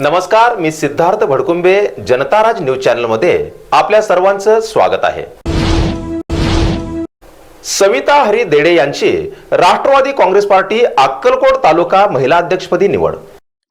नमस्कार मी सिद्धार्थ भडकुंबे जनताराज न्यूज चॅनलमध्ये आपल्या सर्वांचं स्वागत आहे. सविता हरी देडे यांची राष्ट्रवादी काँग्रेस पार्टी अक्कलकोट तालुका महिला अध्यक्षपदी निवड.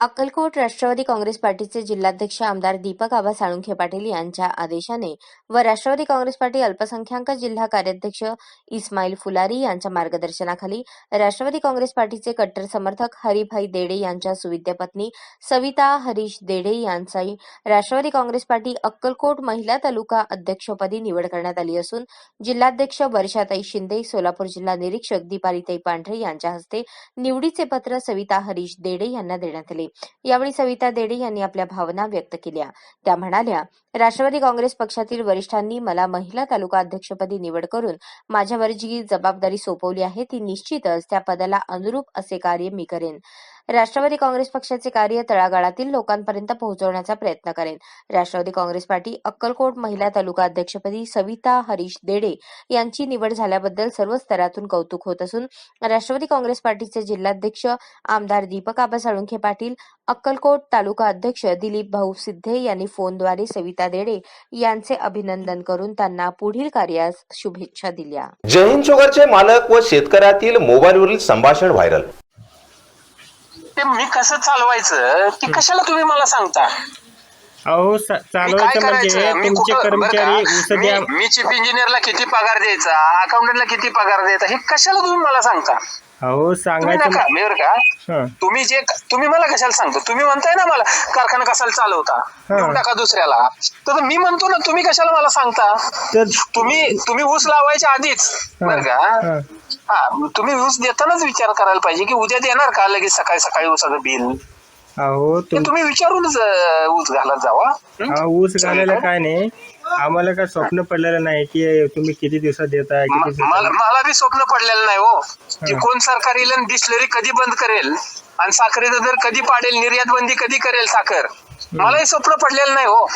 अक्कलकोट राष्ट्रवादी काँग्रेस पार्टीचे जिल्हाध्यक्ष आमदार दीपक आबा साळुंखे पाटील यांच्या आदेशाने व राष्ट्रवादी काँग्रेस पार्टी अल्पसंख्याक जिल्हा कार्याध्यक्ष इस्माईल फुलारी यांच्या मार्गदर्शनाखाली राष्ट्रवादी काँग्रेस पार्टीचे कट्टर समर्थक हरिभाई देडे यांच्या सुविद्य पत्नी सविता हरीश देडे यांचाही राष्ट्रवादी काँग्रेस पार्टी अक्कलकोट महिला तालुका अध्यक्षपदी निवड करण्यात आली असून जिल्हाध्यक्ष वर्षाताई शिंदे सोलापूर जिल्हा निरीक्षक दीपालीताई पांढरे यांच्या हस्ते निवडीचे पत्र सविता हरीश देडे यांना देण्यात आले. यावेळी सविता देडे यांनी आपल्या भावना व्यक्त केल्या. त्या म्हणाल्या राष्ट्रवादी काँग्रेस पक्षातील वरिष्ठांनी मला महिला तालुका अध्यक्षपदी निवड करून माझ्यावर जी जबाबदारी सोपवली आहे ती निश्चितच त्या पदाला अनुरूप असे कार्य मी करेन. राष्ट्रवादी काँग्रेस पक्षाचे कार्य तळागाळातील लोकांपर्यंत पोहोचवण्याचा प्रयत्न करेन. राष्ट्रवादी काँग्रेस पार्टी अक्कलकोट महिला तालुका अध्यक्षपदी सविता हरीश देडे यांची निवड झाल्याबद्दल सर्व स्तरातून कौतुक होत असून राष्ट्रवादी काँग्रेस पार्टीचे जिल्हाध्यक्ष आमदार दीपक आबा साळुंखे पाटील अक्कलकोट तालुका अध्यक्ष दिलीप भाऊ सिद्धे यांनी फोनद्वारे सविता देडे यांचे अभिनंदन करून त्यांना पुढील कार्यास शुभेच्छा दिल्या. जय हिंद शुगरचे मालक व शेतकऱ्यातील मोबाईलवरील संभाषण व्हायरल. ते मी कसं चालवायचं? ते कशाला तुम्ही मला सांगता? अहो चालवायचं म्हणजे तुमचे कर्मचारी मी- मी चीफ इंजिनियरला किती पगार द्यायचा? अकाउंटंटला किती पगार द्यायचा? हे कशाला तुम्ही मला सांगता? अहो सांगायचं नका मी बरं का. तुम्ही जे तुम्ही मला कशाला सांगतो? तुम्ही म्हणताय ना मला कारखाना कशाला चालवता. देऊन टाका दुसऱ्याला. तर मी म्हणतो ना तुम्ही कशाला मला सांगता? तर तुम्ही तुम्ही ऊस लावायच्या आधीच बरं का? हं. हा तुम्ही ऊस देतानाच विचार करायला पाहिजे की उद्या देणार का? लगेच सकाळी सकाळी ऊसाचं बिल अहो ते तुम तुम्ही विचारूनच अं, ऊस घालत जावा. हं? हा, ऊस घालायला काय नाही. आम्हाला काय स्वप्न पडलेलं नाही की तुम्ही किती दिवसात देताय म- मला दिवसात मला बी स्वप्न पडलेलं नाही हो. की हं. कोण सरकार येईल आणि डिस्लरी कधी बंद करेल? आणि साखरेचा दर कधी पाडेल निर्यात बंदी कधी करेल साखर? मलाही स्वप्न पडलेलं नाही हो.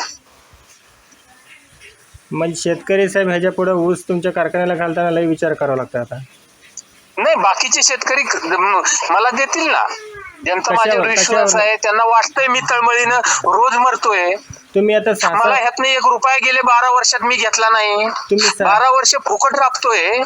म्हणजे शेतकरी साहेब ह्याच्या पुढे ऊस तुमच्या कारखान्याला घालताना लई विचार करावा लागतो आता. नाही बाकीचे शेतकरी मला देतील ना. ज्यांचा माझ्यावर विश्वास? आहे त्यांना वाटतंय मी तळमळीनं रोज मरतोय. तुम्ही आता मला ह्यातनं एक रुपया गेले बारा वर्षात मी घेतला नाही. तुम्ही बारा वर्ष फुकट राबतोय.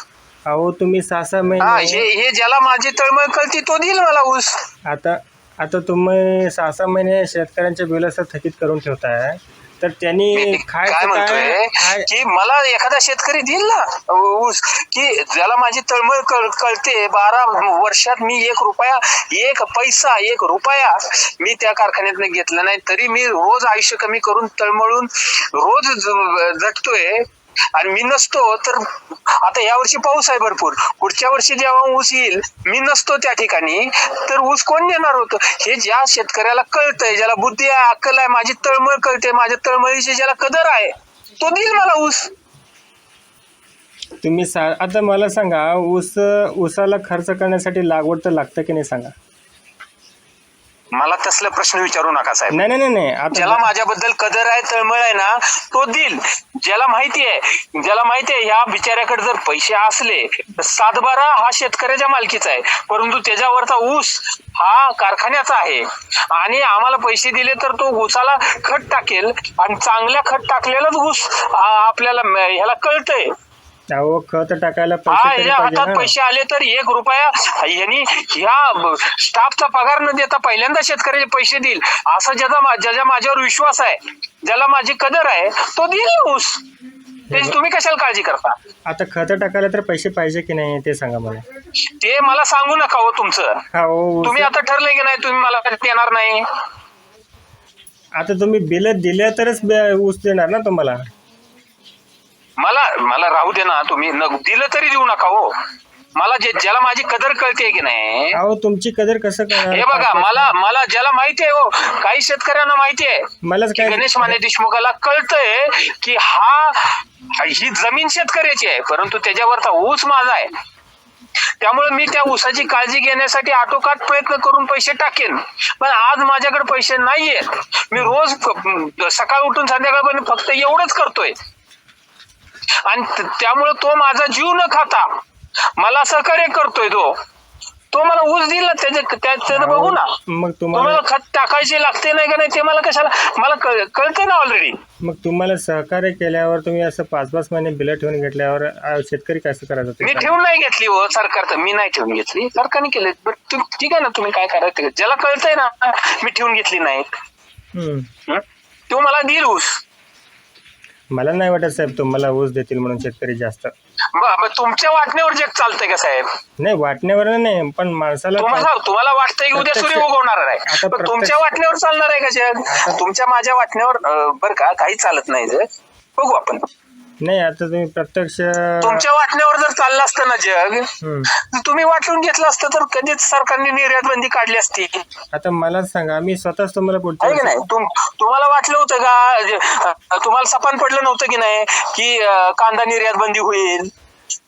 अहो तुम्ही सहा सहा महिने हे हे ज्याला माझी तळमळ कळती तो देईल मला ऊस. आता आता तुम्ही सहा सहा महिने शेतकऱ्यांच्या बिल असं थकीत करून ठेवताय. तर त्यांनी काय म्हणतोय काय? की मला एखादा शेतकरी देईल ना ऊस की ज्याला माझी तळमळ कळ- कळते बारा वर्षात मी एक रुपया एक पैसा एक रुपया मी त्या कारखान्यात घेतला नाही तरी मी रोज आयुष्य कमी करून तळमळून रोज ज- झटतोय आणि मी नसतो तर आता या वर्षी पाऊस आहे भरपूर. पुढच्या वर्षी जेव्हा ऊस येईल मी नसतो त्या ठिकाणी तर ऊस कोण देणार होतं? हे ज्या शेतकऱ्याला कळतंय ज्याला बुद्धी आहे अक्कल आहे माझी तळमळ कळते माझ्या तळमळीची ज्याला कदर आहे तो देईल मला ऊस. तुम्ही सा आता मला सांगा ऊस ऊसाला खर्च करण्यासाठी लागवड तर लागतं की नाही सांगा? मला तसले प्रश्न विचारू नका साहेब. नाही नाही नाही, नाही. ज्याला आता माझ्याबद्दल कदर आहे तळमळ आहे ना तो देईल. ज्याला माहिती आहे ज्याला माहिती आहे ह्या बिचाऱ्याकडे जर पैसे असले तर सातबारा हा शेतकऱ्याच्या मालकीचा आहे. परंतु त्याच्यावरचा ऊस हा कारखान्याचा आहे. आणि आम्हाला पैसे दिले तर तो ऊसाला खत टाकेल आणि चांगल्या खत टाकलेलाच ऊस आ- आपल्याला म- ह्याला कळतंय. अहो खत टाकायला हा पैसे तरी ह्या पाहिजे हातात ना. पैसे आले तर एक रुपया यांनी ह्या स्टाफचा पगार न देता पहिल्यांदा शेतकऱ्याचे पैसे देईल. असा ज्याचा मा- ज्याच्या माझ्यावर विश्वास आहे ज्याला माझी कदर आहे तो देईल ऊस. त्याची तुम्ही कशाला काळजी करता? आता खत टाकायला तर पैसे पाहिजे की नाही ते सांगा मला. ते मला सांगू नका हो तुमचं. हा हो तुम्ही आता ठरले की नाही तुम्ही मला देणार नाही. आता तुम्ही बिल दिलं तरच बे- ऊस देणार ना तुम्हाला. मला मला राहू दे ना तुम्ही. न- दिलं तरी देऊ नका हो. मला जे ज्याला माझी कदर कळते की नाही. अहो तुमची कदर कसं करणार हे बघा मला मला ज्याला माहिती आहे हो काही शेतकऱ्यांना माहिती आहे मलाच की काय गणेश माने देशमुखाला कळतंय की हा ही जमीन शेतकऱ्याची आहे परंतु त्याच्यावरचा ऊस माझा आहे. त्यामुळे मी त्या ऊसाची काळजी घेण्यासाठी आटोकाट प्रयत्न करून पैसे टाकेन. पण आज माझ्याकडे पैसे नाहीयेत. मी रोज सकाळ उठून संध्याकाळपर्यंत फक्त एवढंच करतोय. आणि त्यामुळे तो माझा जीव न खाता मला सहकार्य करतोय तो तो मला ऊस दिला त्याचे त्या- त्याचं बघू ना मग तुम्हाला तुम्हाला खत टाकायचे लागते नाही का नाही ते मला कशाला मला कळ- कळते ना ऑलरेडी मग तुम्हाला सहकार्य केल्यावर तुम्ही असं पाच पाच महिने बिलं ठेवून घेतल्यावर शेतकरी कसं करायचं मी. ठेवून नाही घेतली हो सरकार तर मी नाही ठेवून घेतली सरकारने केले बट ठीक आहे ना तुम्ही काय करायचं ते. ज्याला कळतंय ना मी ठेवून घेतली नाहीत हम्म. हं? तो मला देईल ऊस मला नाही वाटत साहेब तुम्हाला ऊस देतील म्हणून शेतकरी जास्त. ब- ब- तुमच्या वाटण्यावर जग चालतंय का साहेब? नाही वाटण्यावर नाही पण माणसाला तुम्हाला तुम्हाला वाटतंय की उद्या सूर्य प्रत्यक्ष- उगवणार आहे. आता पण प्रत्यक्ष- तुमच्या वाटण्यावर चालणार आहे का जग तुमच्या माझ्या वाटण्यावर अं, बरं का काही चालत नाही जग बघू आपण. नाही आता तुम्ही प्रत्यक्ष तुमच्या वाटण्यावर जर चाललं असतं ना जग हम्म. तर तुम्ही वाटून घेतलं असतं तर कधीच सरकारने निर्यात बंदी काढली असती. आता मलाच सांगा मी स्वतःच तुम्हाला पुढच्या आहे की नाही? तुम तुम्हाला वाटलं होतं का जे- अं, तुम्हाला सपान पडलं नव्हतं की नाही की अं, कांदा निर्यात बंदी होईल?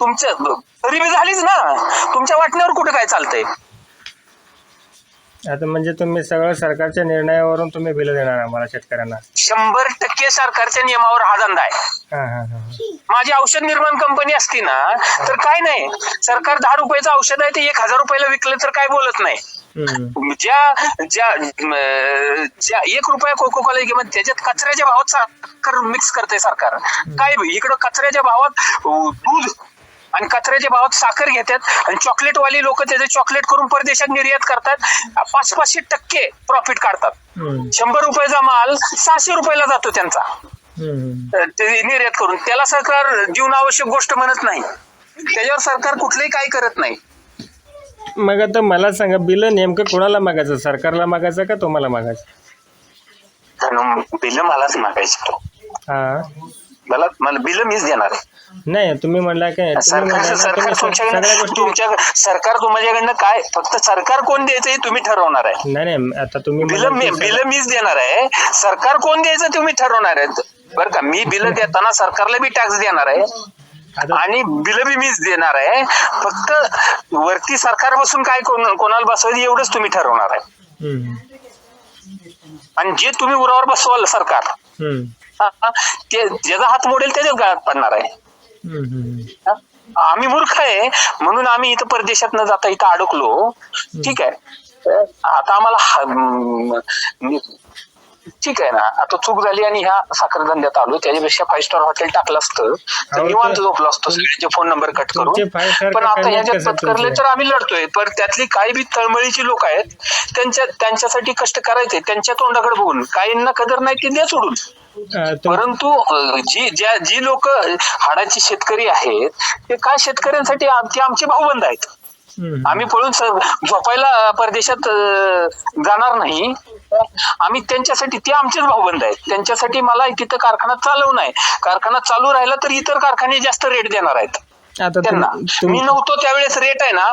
तुमच्या तरी बी झालीच ना. तुमच्या वाटण्यावर कुठे काय चालतंय? आता म्हणजे तुम्ही सगळं सरकारच्या निर्णयावरून तुम्ही बिल देणार आम्हाला शेतकऱ्यांना. शंभर टक्के सरकारच्या नियमावर हा धंदा आहे. हा हा हा माझी औषध निर्माण कंपनी असती ना तर काय नाही. सरकार दहा रुपयाचं औषध आहे ते एक हजार रुपयाला विकलं तर काय बोलत नाही. हम्म. ज्या ज्या अं, ज्या एक रुपया कोको कोला किंमत त्याच्यात कचऱ्याच्या भावात साखर मिक्स करते सरकार. काय इकडं कचऱ्याच्या भावात अं, दूध आणि कचऱ्याच्या भावात साखर घेतात आणि चॉकलेट वाली लोक त्याचे चॉकलेट करून परदेशात निर्यात करतात. पाच पाचशे टक्के प्रॉफिट काढतात. शंभर रुपयाचा माल सहाशे रुपयाला जातो त्यांचा. निर्यात करून. त्याला सरकार जीवनावश्यक गोष्ट म्हणत नाही. त्याच्यावर सरकार कुठलंही काही करत नाही. मग आता मला सांगा बिल नेमकं कोणाला मागायचं? सरकारला मागायचं का तुम्हाला मागायचं? बिल मलाच मागायचे. हा. मला मला बिल मीच देणार. आहे नाही तुम्ही म्हणला काय? तुम्ही सरकार म्हणला ना, सरकार तुम्ही स- सगळ्या तुमच्याकडनं गोष्टी तुमच्या सरकार तुमच्याकडनं काय फक्त सरकार कोण द्यायचं हे तुम्ही ठरवणार आहे. नाही नाही आता तुम्ही बिल म्हणला मी की बिल मीच देणार आहे. सरकार कोण द्यायचं तुम्ही ठरवणार आहे. बरं का? मी बिल देताना सरकारला बी टॅक्स देणार आहे. आता आणि बिल बी मीच देणार आहे. फक्त वरती सरकार बसून काय कोण- कोणाला बसवायचं एवढंच तुम्ही ठरवणार आहे. हम्म. आणि जे तुम्ही उरावर बसवाल सरकार हम्म. ते ज्याचा हात मोडेल त्याच्याच गळ्यात पडणार आहे. हम्म. हम्म. आम्ही मूर्ख आहे. म्हणून आम्ही इथं परदेशात न जाता इथं अडकलो. ठीक आहे. आता आम्हाला ठीक आहे ना. आता चूक झाली आणि ह्या साखर धंद्यात आलो त्याच्यापेक्षा फाईव्ह स्टार हॉटेल टाकलं असतं. तर निवांत झोपलो असतो. सगळ्यांचे फोन नंबर कट करून. पण आता ह्याच्यात पत्करले? तर आम्ही लढतोय. पण त्यातली काही बी तळमळीची लोक आहेत त्यांच्या त्यांच्यासाठी कष्ट करायचे त्यांच्या तोंडाकडे बघून. काहींना कदर नाही ती द्या सोडून. परंतु जी ज्या जी लोक हाडाची शेतकरी आहेत ते काय शेतकऱ्यांसाठी आम- ते आमचे भाऊबंद आहेत. आम्ही पळून झोपायला परदेशात जाणार नाही. आम्ही त्यांच्यासाठी ते आमचेच भाऊबंद आहेत. त्यांच्यासाठी मला तिथं कारखाना चालवू नाही कारखाना चालू राहिला तर इतर कारखाने जास्त रेट देणार आहेत. त्यांना. तुम- मी नव्हतो त्यावेळेस रेट आहे ना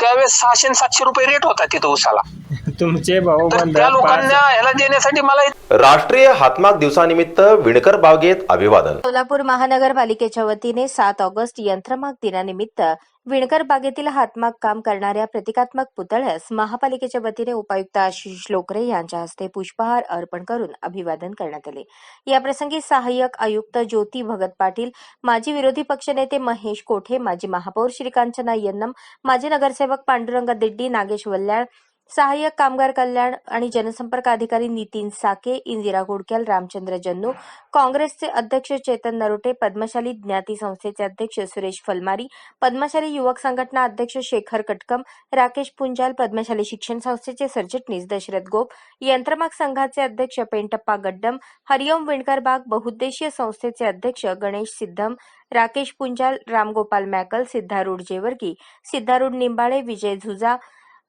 त्यावेळेस सहाशे सातशे रुपये रेट होता तिथं उसाला तुमचे भाऊ त्या लोकांना ह्याला देण्यासाठी मला राष्ट्रीय हातमाग दिवसानिमित्त विणकर बागेत अभिवादन. सोलापूर महानगरपालिकेच्या वतीने सात ऑगस्ट यंत्रमाग दिनानिमित्त विणकर बागेतील हातमाग काम करणाऱ्या प्रतिकात्मक पुतळ्यास महापालिकेच्या वतीने उपायुक्त आशिष लोकरे यांच्या हस्ते पुष्पहार अर्पण करून अभिवादन करण्यात आले. याप्रसंगी सहाय्यक आयुक्त ज्योती भगत पाटील माजी विरोधी पक्षनेते महेश कोठे माजी महापौर श्रीकांचना यन्नम माजी नगरसेवक पांडुरंग दिड्डी नागेश वल्याळ सहाय्यक कामगार कल्याण आणि जनसंपर्क अधिकारी नितीन साके इंदिरा गुडक्याल रामचंद्र जन्नू काँग्रेसचे अध्यक्ष चेतन नरोटे पद्मशाली ज्ञाती संस्थेचे अध्यक्ष सुरेश फलमारी पद्मशाली युवक संघटना अध्यक्ष शेखर कटकम राकेश पुंजाल पद्मशाली शिक्षण संस्थेचे सरचिटणीस दशरथ गोप यंत्रमाग संघाचे अध्यक्ष पेंटप्पा गड्डम हरिओम विणकर बाग बहुउद्देशीय संस्थेचे अध्यक्ष गणेश सिद्धम राकेश पुंजाल रामगोपाल मॅकल सिद्धारूढ जेवर्गी सिद्धारूढ निंबाळे विजय झुजा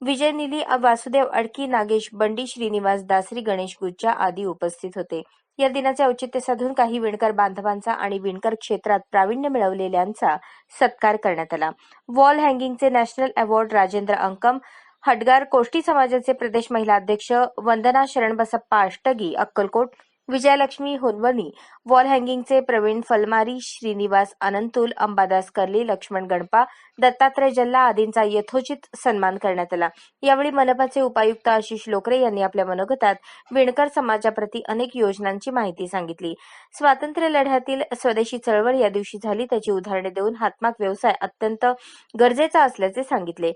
विजय निली वासुदेव अडकी नागेश बंडी श्रीनिवास दासरी गणेश गुज्जा आदी उपस्थित होते. या दिनाचे औचित्य साधून काही विणकर बांधवांचा आणि विणकर क्षेत्रात प्रावीण्य मिळवलेल्यांचा सत्कार करण्यात आला. वॉल हँगिंगचे नॅशनल अवॉर्ड राजेंद्र अंकम हडगार कोष्टी समाजाचे प्रदेश महिला अध्यक्ष वंदना शरणबसप्पा अष्टगी अक्कलकोट विजयलक्ष्मी होनवणी वॉल हँगिंगचे प्रवीण फलमारी श्रीनिवास अनंतुल अंबादास कर्ली लक्ष्मण गणपा दत्तात्रय जल्ला आदींचा यथोचित सन्मान करण्यात आला. यावेळी मनपाचे उपायुक्त आशिष लोकरे यांनी आपल्या मनोगतात विणकर समाजाप्रती अनेक योजनांची माहिती सांगितली. स्वातंत्र्य लढ्यातील स्वदेशी चळवळ या दिवशी झाली त्याची उदाहरणे देऊन हातमाग व्यवसाय अत्यंत गरजेचा असल्याचे सांगितले.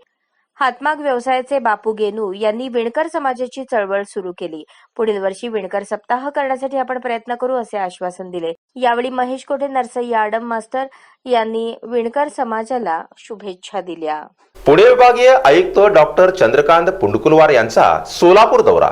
हातमाग व्यवसायाचे बापू गेनू यांनी विणकर समाजाची चळवळ सुरू केली. पुढील वर्षी विणकर सप्ताह करण्यासाठी आपण प्रयत्न करू असे आश्वासन दिले. यावेळी महेश कोठे नरसई आडम मास्तर यांनी विणकर समाजाला शुभेच्छा दिल्या. पुणे विभागीय आयुक्त डॉक्टर चंद्रकांत पुंडकुलवार यांचा सोलापूर दौरा.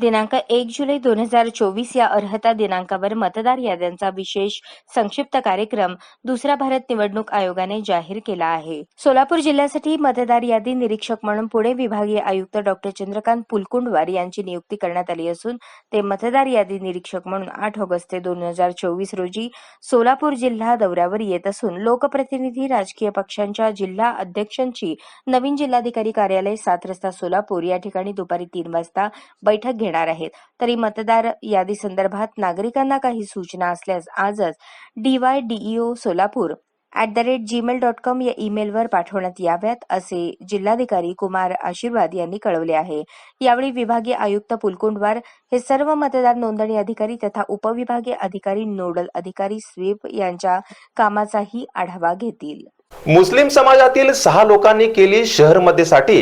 दिनांक एक जुलै दोन हजार चोवीस या अर्हता दिनांकावर मतदार याद्यांचा विशेष संक्षिप्त कार्यक्रम दुसरा भारत निवडणूक आयोगाने जाहीर केला आहे. सोलापूर जिल्ह्यासाठी मतदार यादी निरीक्षक म्हणून पुणे विभागीय आयुक्त डॉक्टर चंद्रकांत पुलकुंडवार यांची नियुक्ती करण्यात आली असून ते मतदार यादी निरीक्षक म्हणून आठ ऑगस्ट ते दोन हजार चोवीस रोजी सोलापूर जिल्हा दौऱ्यावर येत असून लोकप्रतिनिधी राजकीय पक्षांच्या जिल्हा अध्यक्षांची नवीन जिल्हाधिकारी कार्यालय सात रस्ता सोलापूर या ठिकाणी दुपारी तीन वाजता बैठक घेणार आहेत. तरी मतदार यादी संदर्भात नागरिकांना काही सूचना असल्यास आजच DY DEO Solapur at the rate gmail dot com या ईमेलवर पाठवण्यात याव्यात असे जिल्हाधिकारी कुमार आशीर्वाद यांनी कळवले आहे. यावेळी विभागीय आयुक्त पुलकुंडवार हे सर्व मतदार नोंदणी अधिकारी तथा उपविभागीय अधिकारी नोडल अधिकारी स्वीप यांच्या कामाचाही आढावा घेतील. मुस्लिम समाजातील सहा लोकांनी केली शहर मध्येसाठी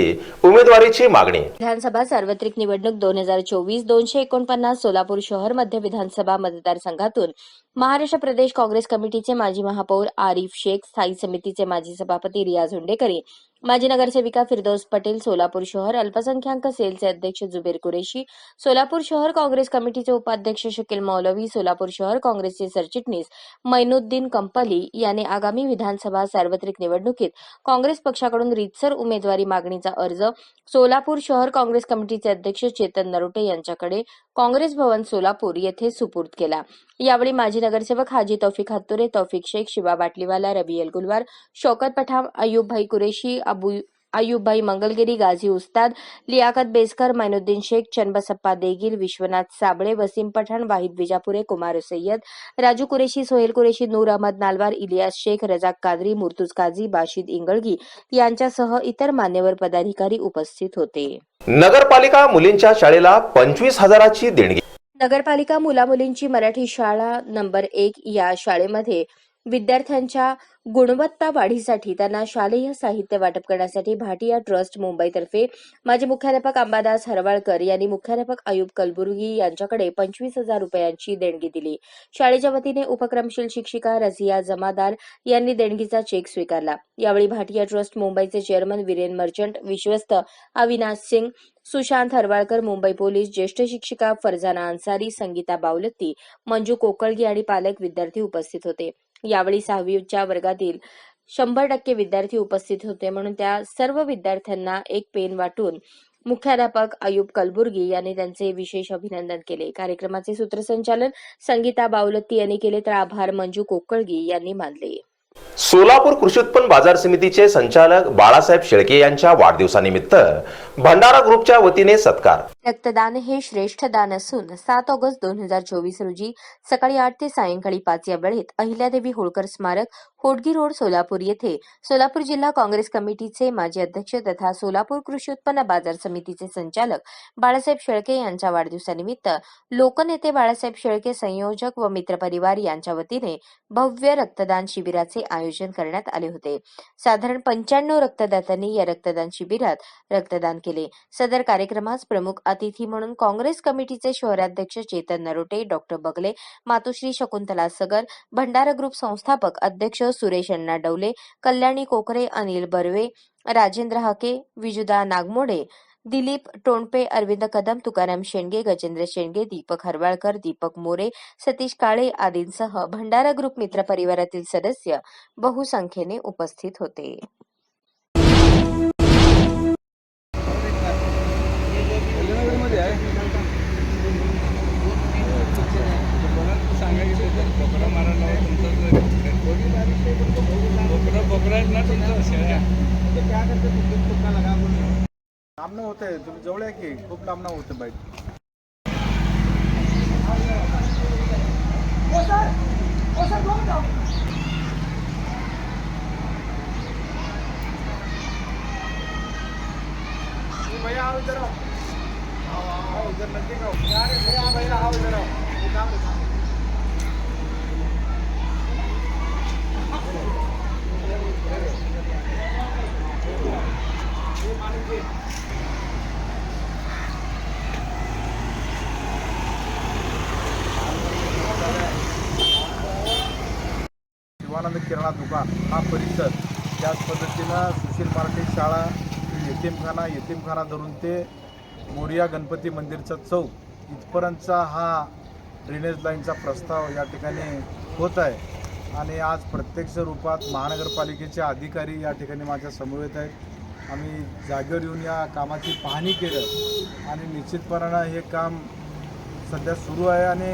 उमेदवारीची मागणी. विधानसभा सार्वत्रिक निवडणूक दोन हजार चोवीस दोनशे एकोणपन्नास सोलापूर शहर मध्य विधानसभा मतदारसंघातून महाराष्ट्र प्रदेश काँग्रेस कमिटीचे माजी महापौर आरिफ शेख स्थायी समितीचे माजी सभापती रियाज हुंडेकरी माजी नगरसेविका फिरदौस पटेल सोलापूर शहर अल्पसंख्याक सेलचे अध्यक्ष जुबेर कुरेशी सोलापूर शहर काँग्रेस कमिटीचे उपाध्यक्ष शकील मौलवी सोलापूर शहर काँग्रेसचे सरचिटणीस मैनुद्दीन कंपली यांनी आगामी विधानसभा सार्वत्रिक निवडणुकीत काँग्रेस पक्षाकडून रीतसर उमेदवारी मागणीचा अर्ज सोलापूर शहर काँग्रेस कमिटीचे अध्यक्ष चेतन नरोटे यांच्याकडे काँग्रेस भवन सोलापूर येथे सुपूर्द केला. यावेळी माजी नगरसेवक हाजी तौफिक हत्तुरे तौफिक शेख शिवा बाटलीवाला रबी गुलवार शौकत पठाम अयूबभाई कुरेशी अबू अयूबभाई मंगलगिरी गाझी उस्ताद लियाकत बेसकर मैनुद्दीन शेख चंबसप्पा देगिल विश्वनाथ साबळे वसीम पठाण वाहिद विजापुरे कुमार सय्यद राजू कुरेशी सोहेल कुरेशी नूर अहमद नालवार इलियास शेख रजाक कादरी मुर्तुज काझी बाशिद इंगळगी यांच्यासह इतर मान्यवर पदाधिकारी उपस्थित होते. नगरपालिका मुलींच्या शाळेला पंचवीस हजाराची देणगी नगरपालिका मुलामुलींची मराठी शाळा नंबर एक या शाळेमध्ये विद्यार्थ्यांच्या गुणवत्ता वाढीसाठी त्यांना शालेय साहित्य वाटप करण्यासाठी भाटिया ट्रस्ट मुंबईतर्फे माजी मुख्याध्यापक अंबादास हरवाळकर यांनी मुख्याध्यापक आयुब कलबुर्गी यांच्याकडे पंचवीस हजार रुपयांची देणगी दिली. शाळेच्या वतीने उपक्रमशील शिक्षिका रझिया जमादार यांनी देणगीचा चेक स्वीकारला. यावेळी भाटिया ट्रस्ट मुंबईचे चेअरमन विरेन मर्चंट विश्वस्त अविनाश सिंग सुशांत हरवाळकर मुंबई पोलीस ज्येष्ठ शिक्षिका फरजाना अन्सारी संगीता बावलत्ती मंजू कोकळगी आणि पालक विद्यार्थी उपस्थित होते. यावेळी सहावीच्या वर्गातील शंभर टक्के विद्यार्थी उपस्थित होते. म्हणून त्या सर्व विद्यार्थ्यांना एक पेन वाटून मुख्याध्यापक अयुब कलबुर्गी यांनी त्यांचे विशेष अभिनंदन केले. कार्यक्रमाचे सूत्रसंचालन संगीता बावलत्ती यांनी केले तर आभार मंजू कोकळगी यांनी मानले. सोलापूर कृषी उत्पन्न बाजार समितीचे संचालक बाळासाहेब शेळके यांच्या वाढदिवसानिमित्त भंडारा ग्रुपच्या वतीने सत्कार. रक्तदान हे श्रेष्ठ दान असून सात ऑगस्ट दोन हजार चोवीस रोजी सकाळी आठ ते सायंकाळी पाच या वेळेत अहिल्यादेवी होळकर स्मारक होडगी रोड सोलापूर येथे सोलापूर जिल्हा काँग्रेस कमिटीचे माजी अध्यक्ष तथा सोलापूर कृषी उत्पन्न बाजार समितीचे संचालक बाळासाहेब शेळके यांच्या वाढदिवसानिमित्त लोकनेते बाळासाहेब शेळके संयोजक व मित्रपरिवार यांच्या वतीने भव्य रक्तदान शिबिराचे आयोजन करण्यात आले होते. साधारण पंच्याण्णव रक्तदात्यांनी या रक्तदान शिबिरात रक्तदान केले. सदर कार्यक्रमास प्रमुख अतिथी म्हणून काँग्रेस कमिटीचे शहराध्यक्ष चेतन नरोटे डॉक्टर बगले मातोश्री शकुंतला सगर भंडारा ग्रुप संस्थापक अध्यक्ष सुरेश अण्णा डवले कल्याणी कोकरे अनिल बर्वे राजेंद्र हाके विजुदा नागमोडे दिलीप टोणपे अरविंद कदम तुकाराम शेंडगे गजेंद्र शेंडगे दीपक हरवाळकर दीपक मोरे सतीश काळे आदींसह भंडारा ग्रुप मित्र परिवारातील सदस्य बहुसंख्येने उपस्थित होते. लांबणं होतंय तुम्ही जवळ आहे की? खूप लांबणं होतं बाईक भैया आओ इधर आओ। आओ इधर नजदीक आओ भैया भैया आओ इधर आओ। ये काम काम। शिवानंद किराणा दुकान हा परिसर त्याच पद्धतीनं सुशील मराठी शाळा येतीमखाना येतीमखाना धरून ते मोरिया गणपती मंदिरचा चौक इथपर्यंतचा हा ड्रेनेज लाईनचा प्रस्ताव या ठिकाणी होत आहे. आणि आज प्रत्यक्ष रूपात महानगरपालिकेचे अधिकारी या ठिकाणी माझ्या येत आहेत. आम्ही जागेवर येऊन या कामाची पाहणी केलं आणि निश्चितपणानं हे काम सध्या सुरू आहे आणि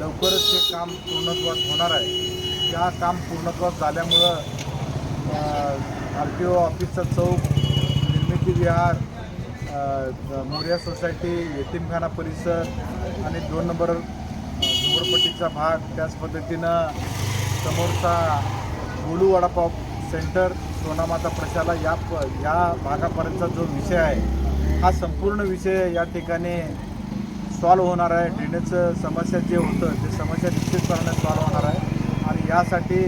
लवकरच हे काम पूर्णत्वास होणार आहे. त्या काम पूर्णत्वास झाल्यामुळं आर टी ओ ऑफिसचा चौक निर्मिती विहार मोर्या सोसायटी यतीमखाना परिसर आणि दोन नंबर झोपडपट्टीचा भाग त्याच पद्धतीनं समोरचा गोलू वडापाव सेंटर सोनामाता प्रशाला या प या भागापर्यंतचा जो विषय आहे हा संपूर्ण विषय या ठिकाणी सॉल्व होणार आहे. ड्रेनेजचं समस्या जे होतं ते समस्या निश्चितपणे सॉल्व होणार आहे. आणि यासाठी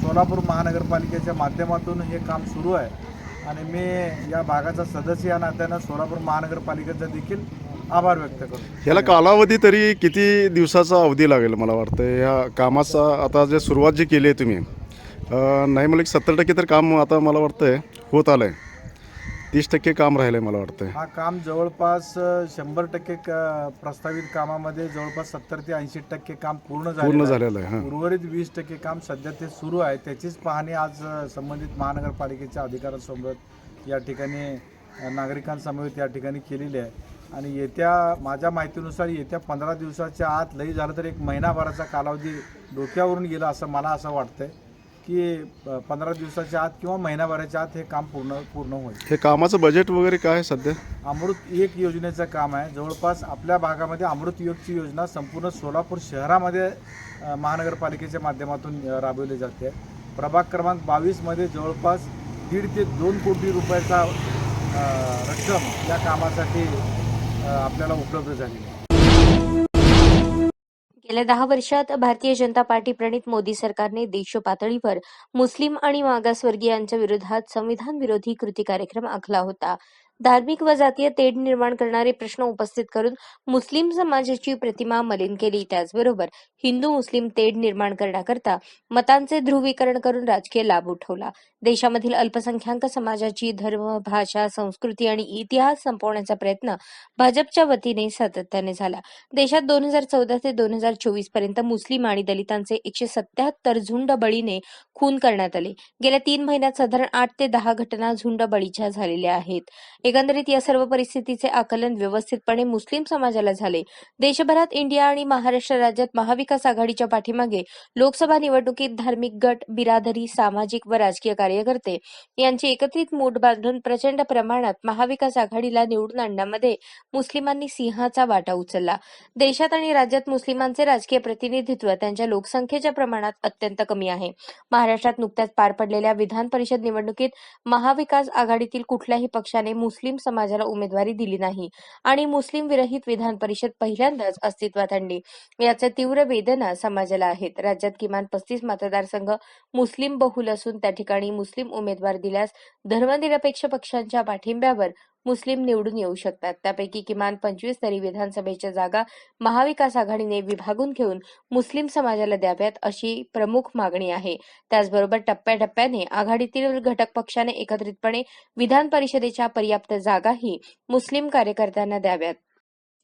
सोलापूर महानगरपालिकेच्या माध्यमातून हे काम सुरू आहे. आणि मी या भागाचा सदस्य या नात्यानं सोलापूर महानगरपालिकेचा देखील आभार व्यक्त करतो. याला कालावधी तरी किती दिवसाचा अवधी लागेल मला वाटतं या कामाचा आता जे सुरुवात जी केली आहे तुम्ही अं, नाही मला सत्तर टक्के तर काम आता मला वाटतं होत आलं आहे तीस टक्के काम राहिलं आहे मला वाटतं हा काम जवळपास शंभर टक्के क- प्रस्तावित कामामध्ये जवळपास सत्तर ते ऐंशी टक्के काम पूर्ण पूर्ण झालेलं आहे. झालेलं आहे हां. उर्वरित वीस टक्के काम सध्या ते सुरू आहे. त्याचीच पाहणी आज अ, संबंधित महानगरपालिकेच्या अधिकाऱ्यांसमवेत या ठिकाणी अ, नागरिकांसमवेत या ठिकाणी केलेली आहे. आणि येत्या माझ्या माहितीनुसार येत्या पंधरा दिवसाच्या आत लई झालं तर एक महिनाभराचा कालावधी डोक्यावरून गेला असं मला असं वाटतंय की पंधरा दिवसाच्या आत किंवा महिनाभराच्या आत हे काम पूर्ण पूर्ण होईल. हे कामाचं बजेट वगैरे काय आहे सध्या? अमृत एक योजनेचं काम आहे. जवळपास आपल्या भागामध्ये अमृत योगची योजना संपूर्ण सोलापूर शहरामध्ये महानगरपालिकेच्या माध्यमातून राबवली जाते. प्रभाग क्रमांक बावीसमध्ये जवळपास दीड ते दोन कोटी रुपयाचा रक्कम या कामासाठी आपल्याला उपलब्ध झाली. आहे गेल्या दहा वर्षात भारतीय जनता पार्टी प्रणित मोदी सरकारने देश पातळीवर मुस्लिम आणि मागासवर्गीयांच्या विरोधात संविधान विरोधी कृती कार्यक्रम आखला होता. धार्मिक व जातीय तेढ निर्माण करणारे प्रश्न उपस्थित करून मुस्लिम समाजाची प्रतिमा मलिन केली. त्याचबरोबर हिंदू मुस्लिम तेढ निर्माण करण्याकरता मतांचे ध्रुवीकरण करून राजकीय लाभ उठवला. देशामधील अल्पसंख्याक समाजाची धर्म भाषा संस्कृती आणि इतिहास संपवण्याचा प्रयत्न भाजपच्या वतीने सातत्याने झाला. देशात दोन हजार चौदा ते दोन हजार चोवीसपर्यंत मुस्लिम आणि दलितांचे एकशे सत्याहत्तर झुंड बळीने खून करण्यात आले. गेल्या तीन महिन्यात साधारण आठ ते दहा घटना झुंड बळीच्या झालेल्या आहेत. एकंदरीत या सर्व परिस्थितीचे आकलन व्यवस्थितपणे मुस्लिम समाजाला झाले. देशभरात इंडिया आणि महाराष्ट्र राज्यात महाविकास आघाडीच्या पाठीमागे लोकसभा निवडणुकीत धार्मिक गट बिरादरी सामाजिक व राजकीय कार्यकर्ते यांची एकत्रित मूठ बांधून प्रचंड प्रमाणात महाविकास आघाडीला निवडून आणण्यामध्ये मुस्लिमांनी सिंहाचा वाटा उचलला. देशात आणि राज्यात मुस्लिमांचे राजकीय प्रतिनिधित्व त्यांच्या लोकसंख्येच्या प्रमाणात अत्यंत कमी आहे. महाराष्ट्रात नुकत्याच पार पडलेल्या विधान परिषद निवडणुकीत महाविकास आघाडीतील कुठल्याही पक्षाने मुस्लिम समाजाला उमेदवारी दिली नाही आणि मुस्लिम विरहित विधान परिषद पहिल्यांदाच अस्तित्वात आणली. याच्या तीव्र वेदना समाजाला आहेत. राज्यात किमान पस्तीस मतदारसंघ मुस्लिम बहुल असून त्या ठिकाणी मुस्लिम उमेदवार दिल्यास धर्मनिरपेक्ष पक्षांच्या पाठिंब्यावर मुस्लिम निवडून येऊ शकतात. त्यापैकी किमान पंचवीस तरी विधानसभेच्या जागा महाविकास आघाडीने विभागून घेऊन मुस्लिम समाजाला द्याव्यात अशी प्रमुख मागणी आहे. त्याचबरोबर टप्प्याटप्प्याने आघाडीतील घटक पक्षाने एकत्रितपणे विधान परिषदेच्या पर्याप्त जागाही मुस्लिम कार्यकर्त्यांना द्याव्यात.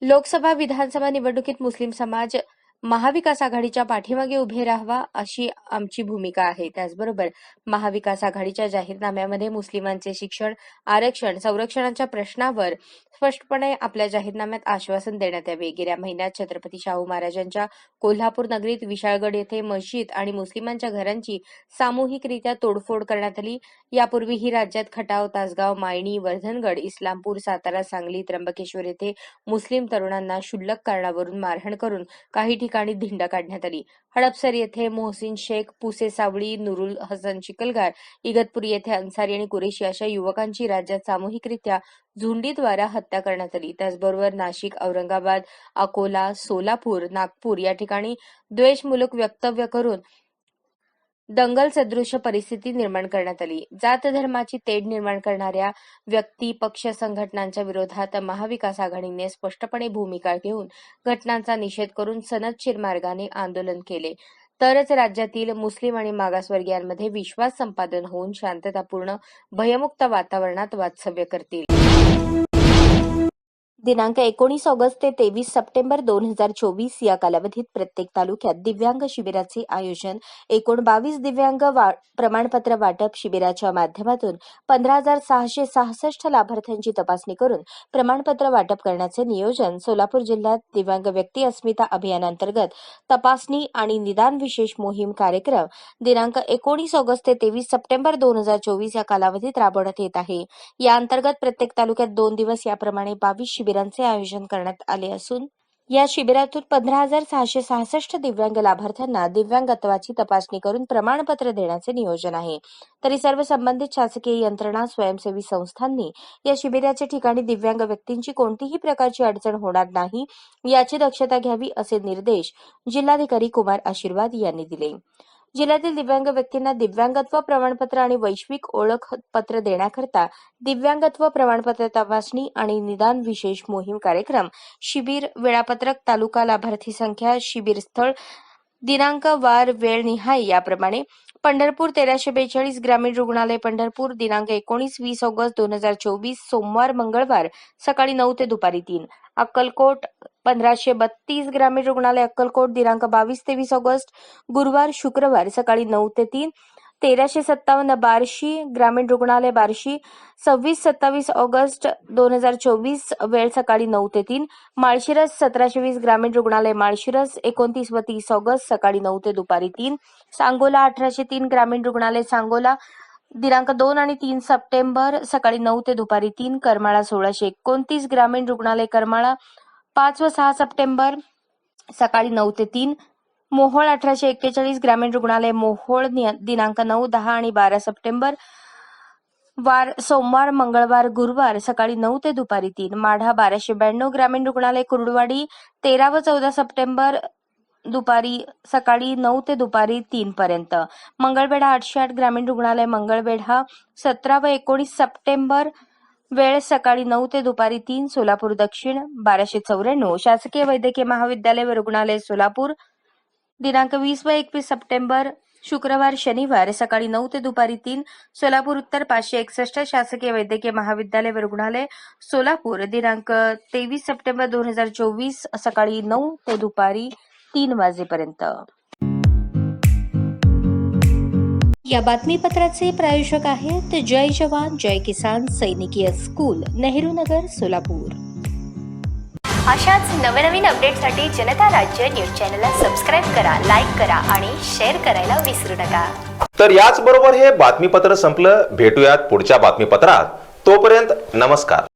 लोकसभा विधानसभा निवडणुकीत मुस्लिम समाज महाविकास आघाडीच्या पाठीमागे उभे राहावा अशी आमची भूमिका आहे. त्याचबरोबर महाविकास आघाडीच्या जाहीरनाम्यामध्ये मुस्लिमांचे शिक्षण आरक्षण संरक्षणाच्या प्रश्नावर स्पष्टपणे आपल्या जाहीरनाम्यात आश्वासन देण्यात यावे. गेल्या महिन्यात छत्रपती शाहू महाराजांच्या कोल्हापूर नगरीत विशाळगड येथे मस्जिद आणि मुस्लिमांच्या घरांची सामूहिकरित्या तोडफोड करण्यात आली. यापूर्वीही राज्यात खटाव तासगाव मायणी वर्धनगड इस्लामपूर सातारा सांगली त्र्यंबकेश्वर येथे मुस्लिम तरुणांना क्षुल्लक कारणावरून मारहाण करून काही ठिकाणी धिंड काढण्यात आली. हडपसर येथे मोहसिन शेख पुसे सावळी नुरुल हसन चिकलगार इगतपुरी येथे अन्सारी आणि कुरेशी अशा युवकांची राज्यात सामूहिकरित्या झुंडीद्वारा हत्या करण्यात आली. त्याचबरोबर नाशिक औरंगाबाद अकोला सोलापूर नागपूर या ठिकाणी द्वेषमूलक वक्तव्य करून दंगल सदृश परिस्थिती निर्माण करण्यात आली. जात धर्माची तेढ निर्माण करणाऱ्या व्यक्ती पक्ष संघटनांच्या विरोधात महाविकास आघाडीने स्पष्टपणे भूमिका घेऊन घटनांचा निषेध करून सनदशीर मार्गाने आंदोलन केले. तरच राज्यातील मुस्लिम आणि मागासवर्गीयांमध्ये विश्वास संपादन होऊन शांततापूर्ण भयमुक्त वातावरणात वास्तव्य करतील. दिनांक एकोणीस ऑगस्ट ते तेवीस सप्टेंबर दोन हजार चोवीस या कालावधीत प्रत्येक तालुक्यात दिव्यांग शिबिराचे आयोजन. एकूण बावीस दिव्यांग वा- प्रमाणपत्र वाटप शिबिराच्या माध्यमातून पंधरा हजार सहाशे सहासष्ट लाभार्थ्यांची तपासणी करून प्रमाणपत्र वाटप करण्याचे नियोजन सोलापूर जिल्ह्यात दिव्यांग व्यक्ती अस्मिता अभियानांतर्गत तपासणी आणि निदान विशेष मोहीम कार्यक्रम दिनांक एकोणीस ऑगस्ट ते तेवीस सप्टेंबर दोन हजार चोवीस या कालावधीत राबवण्यात येत आहे. या अंतर्गत प्रत्येक तालुक्यात दोन दिवस याप्रमाणे बावीस शिबिरांचे आयोजन करण्यात आले असून या शिबिरातून पंधरा हजार सहाशे सहासष्ट दिव्यांग लाभार्थ्यांना दिव्यांगत्वाची तपासणी करून प्रमाणपत्र देण्याचे नियोजन आहे. तरी सर्व संबंधित शासकीय यंत्रणा स्वयंसेवी संस्थांनी या शिबिराच्या ठिकाणी दिव्यांग व्यक्तींची कोणतीही प्रकारची अडचण होणार नाही याची दक्षता घ्यावी असे निर्देश जिल्हाधिकारी कुमार आशीर्वाद यांनी दिले. जिल्ह्यातील दिव्यांग व्यक्तींना दिव्यांगत्व प्रमाणपत्र आणि वैश्विक ओळख पत्र देण्याकरता दिव्यांगत्व प्रमाणपत्र तपासणी आणि निदान विशेष मोहीम कार्यक्रम शिबिर वेळापत्रक तालुका लाभार्थी संख्या शिबिर स्थळ दिनांक वार वेळ निहाय याप्रमाणे पंढरपूर तेराशे बेचाळीस ग्रामीण रुग्णालय पंढरपूर दिनांक एकोणीस वीस ऑगस्ट दोन हजार चोवीस सोमवार मंगळवार सकाळी नऊ ते दुपारी तीन अक्कलकोट पंधराशे बत्तीस ग्रामीण रुग्णालय अक्कलकोट दिनांक बावीस तेवीस ऑगस्ट गुरुवार शुक्रवार सकाळी नऊ ते तीन तेराशे सत्तावन्न बार्शी ग्रामीण रुग्णालय बार्शी सव्वीस सत्तावीस ऑगस्ट दोन हजार चोवीस वेळ सकाळी नऊ ते तीन माळशिरस सतराशे वीस ग्रामीण रुग्णालय माळशिरस एकोणतीस व तीस ऑगस्ट सकाळी नऊ ते दुपारी तीन सांगोला अठराशे तीन ग्रामीण रुग्णालय सांगोला दिनांक दोन आणि तीन सप्टेंबर सकाळी नऊ ते दुपारी तीन करमाळा सोळाशे एकोणतीस ग्रामीण रुग्णालय करमाळा पाच व सहा सप्टेंबर सकाळी नऊ ते तीन मोहोळ अठराशे एक्केचाळीस ग्रामीण रुग्णालय मोहोळ दिनांक नऊ दहा आणि बारा सप्टेंबर वार सोमवार मंगळवार गुरुवार सकाळी नऊ ते दुपारी तीन माढा बाराशे ब्याण्णव ग्रामीण रुग्णालय कुर्डवाडी तेरा व चौदा सप्टेंबर दुपारी सकाळी नऊ ते दुपारी तीन पर्यंत मंगळवेढा आठशे आठ ग्रामीण रुग्णालय मंगळवेढा सतरा व एकोणीस सप्टेंबर वेळ सकाळी नऊ ते दुपारी तीन सोलापूर दक्षिण बाराशे चौऱ्याण्णव. शासकीय वैद्यकीय महाविद्यालय व रुग्णालय सोलापूर. दिनांक वीस व एकवीस सप्टेंबर शुक्रवार शनिवार सकाळी नऊ ते दुपारी तीन सोलापूर उत्तर पाचशे एकसष्ट शासकीय वैद्यकीय महाविद्यालय व रुग्णालय सोलापूर. दिनांक तेवीस सप्टेंबर दोन हजार चोवीस सकाळी नऊ ते दुपारी तीन वाजेपर्यंत. या बातमीपत्राचे प्रायोजक आहेत जय जवान जय किसान सैनिकीय स्कूल नेहरू नगर सोलापूर. अशाच नवनवीन अपडेटसाठी जनता राज्य न्यूज चॅनलला सबस्क्राईब करा लाईक करा आणि शेअर करायला विसरू नका. तर याचबरोबर हे बातमीपत्र संपलं. भेटूयात पुढच्या बातमीपत्रात. तोपर्यंत नमस्कार.